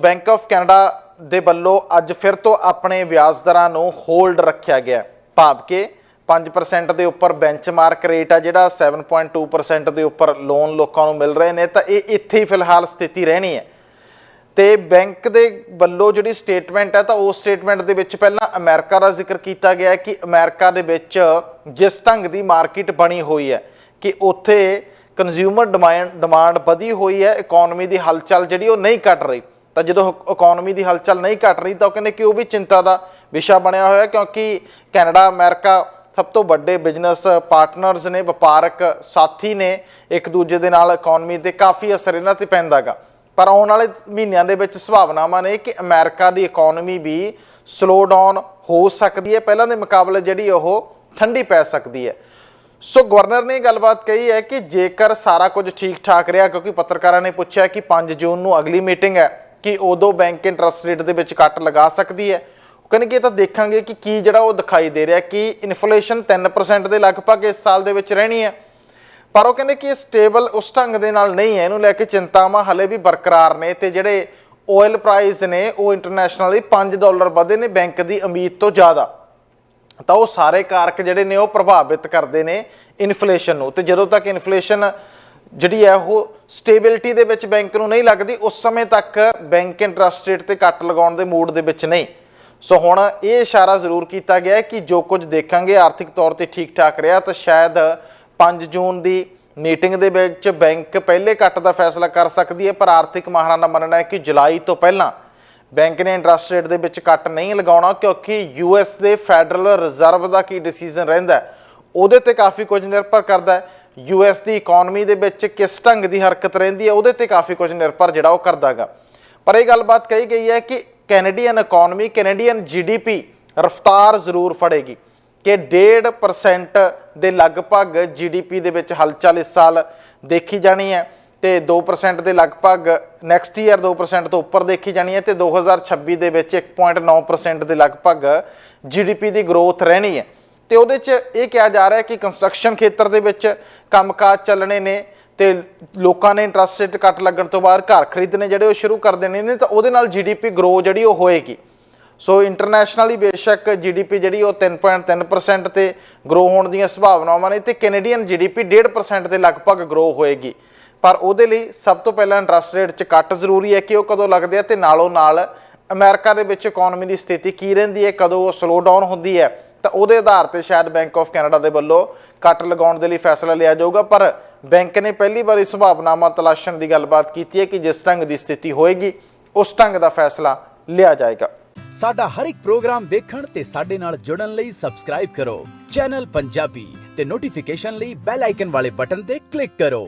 Bank of Canada ਦੇ ਵੱਲੋਂ ਅੱਜ ਫਿਰ ਤੋਂ ਆਪਣੇ ਵਿਆਜ ਦਰਾਂ ਨੂੰ ਹੋਲਡ ਰੱਖਿਆ ਗਿਆ ਭਾਵ ਕਿ 5% ਦੇ ਉੱਪਰ ਬੈਂਚਮਾਰਕ ਰੇਟ ਆ ਜਿਹੜਾ 7.2% ਦੇ ਉੱਪਰ ਲੋਨ ਲੋਕਾਂ ਨੂੰ ਮਿਲ ਰਹੇ ਨੇ, ਤਾਂ ਇਹ ਇੱਥੇ ਹੀ ਫਿਲਹਾਲ ਸਥਿਤੀ ਰਹਿਣੀ ਹੈ। ਤੇ ਬੈਂਕ ਦੇ ਵੱਲੋਂ ਜਿਹੜੀ ਸਟੇਟਮੈਂਟ ਹੈ, ਤਾਂ ਉਸ ਸਟੇਟਮੈਂਟ ਦੇ ਵਿੱਚ ਪਹਿਲਾਂ ਅਮਰੀਕਾ ਦਾ ਜ਼ਿਕਰ ਕੀਤਾ ਗਿਆ ਕਿ ਅਮਰੀਕਾ ਦੇ ਵਿੱਚ ਜਿਸ ਢੰਗ ਦੀ ਮਾਰਕੀਟ ਬਣੀ ਹੋਈ ਹੈ ਕਿ ਉੱਥੇ ਕੰਜ਼ਿਊਮਰ ਡਿਮਾਂਡ ਡਿਮਾਂਡ ਵਧੀ ਹੋਈ ਹੈ ਇਕਨੋਮੀ ਦੀ ਹਲਚਲ ਜਿਹੜੀ ਉਹ ਨਹੀਂ ਘਟ ਰਹੀ। ਤਾਂ ਜਦੋਂ ਇਕਨੋਮੀ ਦੀ ਹਲਚਲ ਨਹੀਂ ਘਟ ਰਹੀ ਤਾਂ ਉਹ ਕਹਿੰਦੇ ਕਿ ਉਹ ਵੀ ਚਿੰਤਾ ਦਾ ਵਿਸ਼ਾ ਬਣਿਆ ਹੋਇਆ ਕਿਉਂਕਿ ਕੈਨੇਡਾ, ਅਮਰੀਕਾ ਸਭ ਤੋਂ ਵੱਡੇ ਬਿਜ਼ਨਸ ਪਾਰਟਨਰਸ ਨੇ, ਵਪਾਰਕ ਸਾਥੀ ਨੇ, ਇੱਕ ਦੂਜੇ ਦੇ ਨਾਲ ਇਕਨੋਮੀ ਤੇ ਕਾਫੀ ਅਸਰ ਇਹਨਾਂ ਤੇ ਪੈਂਦਾਗਾ। ਪਰ ਆਉਣ ਵਾਲੇ ਮਹੀਨਿਆਂ ਦੇ ਵਿੱਚ ਸੰਭਾਵਨਾਵਾਂ ਨੇ ਕਿ ਅਮਰੀਕਾ ਦੀ ਇਕਨੋਮੀ ਵੀ ਸਲੋ ਡਾਊਨ ਹੋ ਸਕਦੀ ਹੈ। ਪਹਿਲਾਂ ਦੇ ਮੁਕਾਬਲੇ ਜਿਹੜੀ ਉਹ ਠੰਡੀ ਪੈ ਸਕਦੀ ਹੈ। ਸੋ ਗਵਰਨਰ ਨੇ ਇਹ ਗੱਲਬਾਤ ਕਹੀ ਹੈ ਕਿ ਜੇਕਰ ਸਾਰਾ ਕੁਝ ਠੀਕ ਠਾਕ ਰਿਹਾ, ਕਿਉਂਕਿ ਪੱਤਰਕਾਰਾਂ ਨੇ ਪੁੱਛਿਆ ਕਿ 5 ਜੂਨ ਨੂੰ ਅਗਲੀ ਮੀਟਿੰਗ ਹੈ ਕਿ ਉਦੋਂ ਬੈਂਕ ਇੰਟਰਸਟ ਰੇਟ ਦੇ ਵਿੱਚ ਕੱਟ ਲਗਾ ਸਕਦੀ ਹੈ। ਉਹ ਕਹਿੰਦੇ ਕਿ ਇਹ ਤਾਂ ਦੇਖਾਂਗੇ ਕਿ ਕੀ ਜਿਹੜਾ ਉਹ ਦਿਖਾਈ ਦੇ ਰਿਹਾ ਕਿ ਇਨਫਲੇਸ਼ਨ 3% ਦੇ ਲਗਭਗ ਇਸ ਸਾਲ ਦੇ ਵਿੱਚ ਰਹਿਣੀ ਹੈ। ਪਰ ਉਹ ਕਹਿੰਦੇ ਕਿ ਇਹ ਸਟੇਬਲ ਉਸ ਢੰਗ ਦੇ ਨਾਲ ਨਹੀਂ ਹੈ। ਇਹਨੂੰ ਲੈ ਕੇ ਚਿੰਤਾਵਾਂ ਹਲੇ ਵੀ ਬਰਕਰਾਰ ਨੇ ਤੇ ਜਿਹੜੇ ਆਇਲ ਪ੍ਰਾਈਸ ਨੇ, ਉਹ ਇੰਟਰਨੈਸ਼ਨਲੀ 5 ਡਾਲਰ ਵਧੇ ਨੇ ਬੈਂਕ ਦੀ ਉਮੀਦ ਤੋਂ ਜ਼ਿਆਦਾ। ਤਾਂ ਉਹ ਸਾਰੇ ਕਾਰਕ ਜਿਹੜੇ ਨੇ, ਉਹ ਪ੍ਰਭਾਵਿਤ ਕਰਦੇ ਨੇ ਇਨਫਲੇਸ਼ਨ ਨੂੰ। ਤੇ ਜਦੋਂ ਤੱਕ ਇਨਫਲੇਸ਼ਨ ਜਿਹੜੀ ਹੈ ਉਹ ਸਟੇਬਿਲਿਟੀ ਦੇ ਵਿੱਚ ਬੈਂਕ ਨੂੰ ਨਹੀਂ ਲੱਗਦੀ, ਉਸ ਸਮੇਂ ਤੱਕ ਬੈਂਕ ਇੰਟਰਸਟ ਰੇਟ ਤੇ ਕੱਟ ਲਗਾਉਣ ਦੇ ਮੂਡ ਦੇ ਵਿੱਚ ਨਹੀਂ। ਸੋ ਹੁਣ ਇਹ ਇਸ਼ਾਰਾ ਜ਼ਰੂਰ ਕੀਤਾ ਗਿਆ ਹੈ ਕਿ ਜੋ ਕੁਝ ਦੇਖਾਂਗੇ, ਆਰਥਿਕ ਤੌਰ ਤੇ ਠੀਕ ਠਾਕ ਰਿਹਾ, ਤਾਂ ਸ਼ਾਇਦ 5 ਜੂਨ ਦੀ ਮੀਟਿੰਗ ਦੇ ਵਿੱਚ ਬੈਂਕ ਪਹਿਲੇ ਕੱਟ ਦਾ ਫੈਸਲਾ ਕਰ ਸਕਦੀ ਹੈ, ਪਰ ਆਰਥਿਕ ਮਾਹਰਾਂ ਦਾ ਮੰਨਣਾ ਹੈ ਕਿ ਜੁਲਾਈ ਤੋਂ ਪਹਿਲਾਂ ਬੈਂਕ ਨੇ ਇੰਟਰਸਟ ਰੇਟ ਦੇ ਵਿੱਚ ਕੱਟ ਨਹੀਂ ਲਗਾਉਣਾ, ਕਿਉਂਕਿ ਯੂਐਸ ਦੇ ਫੈਡਰਲ ਰਿਜ਼ਰਵ ਦਾ ਕੀ ਡਿਸੀਜਨ ਰਹਿੰਦਾ ਉਹਦੇ ਤੇ ਕਾਫੀ ਕੁਝ ਨਿਰਭਰ ਕਰਦਾ ਹੈ। ਯੂਐਸ ਦੀ ਇਕਨੋਮੀ ਦੇ ਵਿੱਚ ਕਿਸ ਢੰਗ ਦੀ ਹਰਕਤ ਰਹਿੰਦੀ ਹੈ, ਉਹਦੇ ਤੇ ਕਾਫੀ ਕੁਝ ਨਿਰਭਰ ਜਿਹੜਾ ਉਹ ਕਰਦਾਗਾ। ਪਰ ਇਹ ਗੱਲਬਾਤ ਕਹੀ ਗਈ ਹੈ ਕਿ ਕੈਨੇਡੀਅਨ ਇਕਨੋਮੀ ਕੈਨੇਡੀਅਨ ਜੀਡੀਪੀ ਰਫਤਾਰ ਜ਼ਰੂਰ ਫੜੇਗੀ ਕਿ 1.5% ਦੇ ਲਗਭਗ ਜੀਡੀਪੀ ਦੇ ਵਿੱਚ ਹਲਚਲ ਇਸ ਸਾਲ ਦੇਖੀ ਜਾਣੀ ਹੈ ਤੇ 2% ਦੇ ਲਗਭਗ ਨੈਕਸਟ ਈਅਰ 2% ਤੋਂ ਉੱਪਰ ਦੇਖੀ ਜਾਣੀ ਹੈ ਤੇ 2026 ਦੇ ਵਿੱਚ 1.9% ਦੇ ਲਗਭਗ ਜੀਡੀਪੀ ਦੀ ਗਰੋਥ ਰਹਿਣੀ ਹੈ। ਤੇ ਉਹਦੇ 'ਚ ਇਹ ਕਿਹਾ ਜਾ ਰਿਹਾ ਕਿ ਕੰਸਟਰਕਸ਼ਨ ਖੇਤਰ ਦੇ ਵਿੱਚ ਕੰਮਕਾਜ ਚੱਲਣੇ ਨੇ ਤੇ ਲੋਕਾਂ ਨੇ ਇੰਟਰਸਟ ਰੇਟ ਕੱਟ ਲੱਗਣ ਤੋਂ ਬਾਅਦ ਘਰ ਖਰੀਦਣੇ ਜਿਹੜੇ ਉਹ ਸ਼ੁਰੂ ਕਰ ਦੇਣੇ ਨੇ, ਤਾਂ ਉਹਦੇ ਨਾਲ ਜੀਡੀਪੀ ਗਰੋ ਜਿਹੜੀ ਉਹ ਹੋਏਗੀ। ਸੋ ਇੰਟਰਨੈਸ਼ਨਲੀ ਬੇਸ਼ੱਕ ਜੀਡੀਪੀ ਜਿਹੜੀ ਉਹ 3.3% ਤੇ ਗਰੋ ਹੋਣ ਦੀਆਂ ਸੰਭਾਵਨਾਵਾਂ ਨੇ ਤੇ ਕੈਨੇਡੀਅਨ ਜੀਡੀਪੀ 1.5% ਦੇ ਲਗਭਗ ਗਰੋ ਹੋਏਗੀ। ਪਰ ਉਹਦੇ ਲਈ ਸਭ ਤੋਂ ਪਹਿਲਾਂ ਇੰਟਰਸਟ ਰੇਟ 'ਚ ਕੱਟ ਜ਼ਰੂਰੀ ਹੈ ਕਿ ਉਹ ਕਦੋਂ ਲੱਗਦੇ ਆ ਤੇ ਨਾਲੋਂ ਨਾਲ ਅਮਰੀਕਾ ਦੇ ਵਿੱਚ ਇਕਨੋਮੀ ਦੀ ਸਥਿਤੀ ਕੀ ਰਹਿੰਦੀ ਹੈ, ਕਦੋਂ ਉਹ ਸਲੋ ਡਾਊਨ ਹੁੰਦੀ ਹੈ। ਤਾਂ ਉਹਦੇ ਆਧਾਰ ਤੇ ਸ਼ਾਇਦ ਬੈਂਕ ਆਫ ਕੈਨੇਡਾ ਦੇ ਵੱਲੋਂ ਕੱਟ ਲਗਾਉਣ ਦੇ ਲਈ ਫੈਸਲਾ ਲਿਆ ਜਾਊਗਾ, ਪਰ ਬੈਂਕ ਨੇ ਪਹਿਲੀ ਵਾਰੀ ਸੰਭਾਵਨਾਵਾਂ ਤਲਾਸ਼ਣ ਦੀ ਗੱਲਬਾਤ ਕੀਤੀ ਹੈ ਕਿ ਜਿਸ ਢੰਗ ਦੀ ਸਥਿਤੀ ਹੋਏਗੀ, ਉਸ ਢੰਗ ਦਾ ਫੈਸਲਾ ਲਿਆ ਜਾਏਗਾ। ਸਾਡਾ ਹਰ ਇੱਕ ਪ੍ਰੋਗਰਾਮ ਦੇਖਣ ਤੇ ਸਾਡੇ ਨਾਲ ਜੁੜਨ ਲਈ ਸਬਸਕ੍ਰਾਈਬ ਕਰੋ। ਚੈਨਲ ਪੰਜਾਬੀ ਤੇ ਨੋਟੀਫਿਕੇਸ਼ਨ ਲਈ ਬੈਲ ਆਈਕਨ ਵਾਲੇ ਬਟਨ ਤੇ ਕਲਿੱਕ ਕਰੋ।